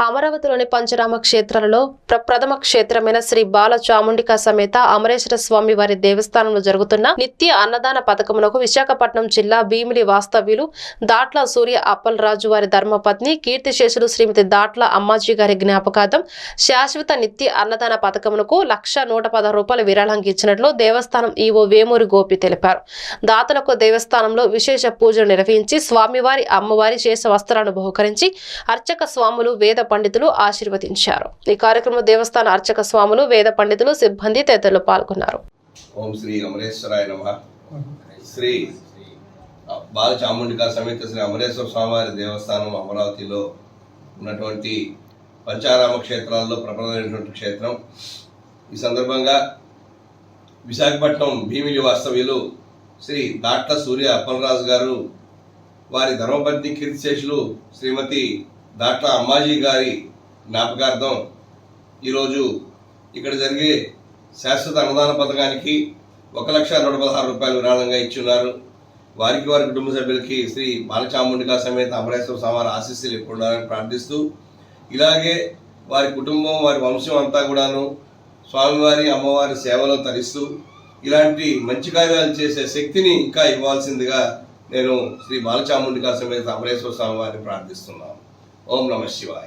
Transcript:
అమరావతిలోని పంచరామ క్షేత్రాలలో ప్ర- ప్రథమ క్షేత్రమైన శ్రీ బాల చాముండిక సమేత అమరేశ్వర స్వామి వారి దేవస్థానంలో జరుగుతున్న నిత్య అన్నదాన పథకమునకు విశాఖపట్నం జిల్లా భీమిలి వాస్తవ్యులు దాట్ల సూర్య అప్పలరాజు వారి ధర్మపత్ని కీర్తిశేషులు శ్రీమతి దాట్ల అమ్మాజీ గారి జ్ఞాపకార్థం శాశ్వత నిత్య అన్నదాన పథకమునకు లక్ష నూట పదహారు రూపాయల విరాళంగా ఇచ్చినట్లు దేవస్థానం ఈవో వేమూరి గోపి తెలిపారు. దాతలకు దేవస్థానంలో విశేష పూజలు నిర్వహించి స్వామివారి అమ్మవారి శేష వస్త్రాలను బహుకరించి అర్చక స్వాములు వేద పండితులు ఆశీర్వదించారు. ఈ కార్యక్రమంలో దేవస్థాన అర్చక స్వాములు వేద పండితులు సిబ్బంది తదితరులు పాల్గొన్నారు. ఓం శ్రీ అమరేశ్వరాయ నమ. శ్రీ బాల చాముండికా సమేత శ్రీ అమరేశ్వర స్వామివారి దేవస్థానం అమరావతిలో ఉన్నటువంటి పంచారామ క్షేత్రాల్లో ప్రబలమైనటువంటి క్షేత్రం. ఈ సందర్భంగా విశాఖపట్నం భీమిలి వాస్తవ్యులు శ్రీ దాట్ల సూర్య అప్పలరాజు గారు వారి ధర్మపత్ని కీర్తిశేషులు శ్రీమతి దాట్ల అమ్మాజీ గారి జ్ఞాపకార్థం ఈరోజు ఇక్కడ జరిగే శాశ్వత అనుదాన పథకానికి ఒక లక్ష నూట పదహారు రూపాయలు విరాళంగా ఇచ్చున్నారు. వారికి వారి కుటుంబ సభ్యులకి శ్రీ బాలచాముండిగా సమేత అమరేశ్వర స్వామి ఆశీస్సులు ఎప్పుడు ప్రార్థిస్తూ ఇలాగే వారి కుటుంబం వారి వంశం అంతా కూడాను స్వామివారి అమ్మవారి సేవలో తరిస్తూ ఇలాంటి మంచి కార్యాలు చేసే శక్తిని ఇంకా ఇవ్వాల్సిందిగా నేను శ్రీ బాలచాముండిగా సమేత అమరేశ్వర స్వామి వారిని ప్రార్థిస్తున్నాను. ఓం నమ శివాయ